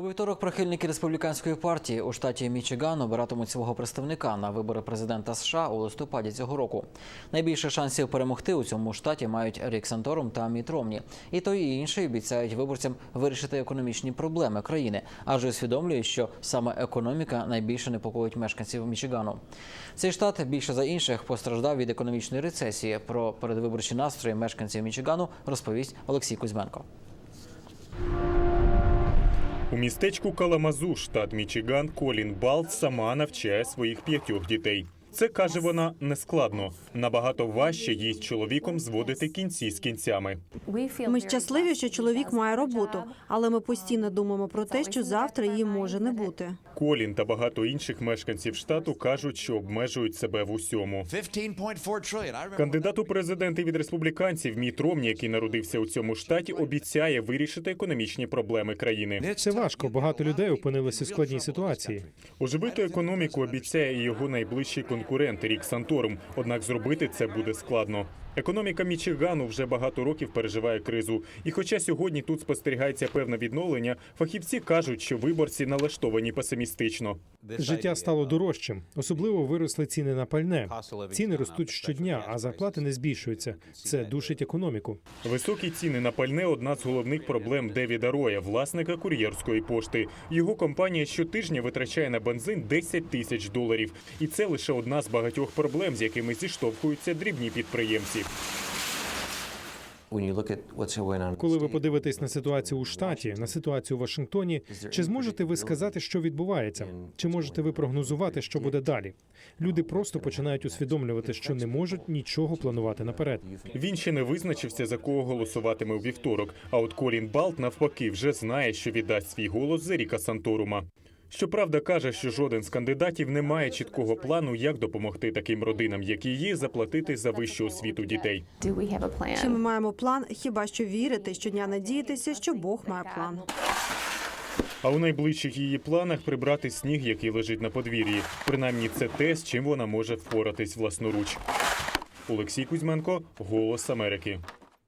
У вівторок прихильники республіканської партії у штаті Мічиган обиратимуть свого представника на вибори президента США у листопаді цього року. Найбільше шансів перемогти у цьому штаті мають Рік Санторум та Міт Ромні. І той, і інший обіцяють виборцям вирішити економічні проблеми країни, адже усвідомлюють, що саме економіка найбільше непокоїть мешканців Мічигану. Цей штат більше за інших постраждав від економічної рецесії. Про передвиборчі настрої мешканців Мічигану розповість Олексій Кузьменко. У містечку Каламазу, штат Мічиган, Колін Балт сама навчає своїх п'ятьох дітей. Це каже вона нескладно. Набагато важче їй з чоловіком зводити кінці з кінцями. Ми щасливі, що чоловік має роботу, але ми постійно думаємо про те, що завтра її може не бути. Колін та багато інших мешканців штату кажуть, що обмежують себе в усьому. 15.4 trillion. I remember Кандидат у президенти від республіканців Міт Ромні, який народився у цьому штаті, обіцяє вирішити економічні проблеми країни. Це важко. Багато людей опинилися у складній ситуації. Оживити економіку обіцяє і його найближчий конкурент Рік Санторум. Однак зробити це буде складно. Економіка Мічигану вже багато років переживає кризу. І хоча сьогодні тут спостерігається певне відновлення, фахівці кажуть, що виборці налаштовані песимістично. Життя стало дорожчим. Особливо виросли ціни на пальне. Ціни ростуть щодня, а зарплати не збільшуються. Це душить економіку. Високі ціни на пальне одна з головних проблем Девіда Роя, власника кур'єрської пошти. Його компанія щотижня витрачає на бензин 10 тисяч доларів, і це лише одна з багатьох проблем, з якими зіштовхуються дрібні підприємці. Коли ви подивитесь на ситуацію у штаті, на ситуацію у Вашингтоні, чи зможете ви сказати, що відбувається? Чи можете ви прогнозувати, що буде далі? Люди просто починають усвідомлювати, що не можуть нічого планувати наперед. Він ще не визначився за кого голосуватиме у вівторок. А от Колін Балт навпаки вже знає, що віддасть свій голос за Ріка Санторума. Щоправда, каже, що жоден з кандидатів не має чіткого плану, як допомогти таким родинам, як її, заплатити за вищу освіту дітей. Чи ми маємо план? Хіба що вірити, щодня надіятися, що Бог має план. А у найближчих її планах прибрати сніг, який лежить на подвір'ї. Принаймні, це те, з чим вона може впоратись власноруч. Олексій Кузьменко, Голос Америки.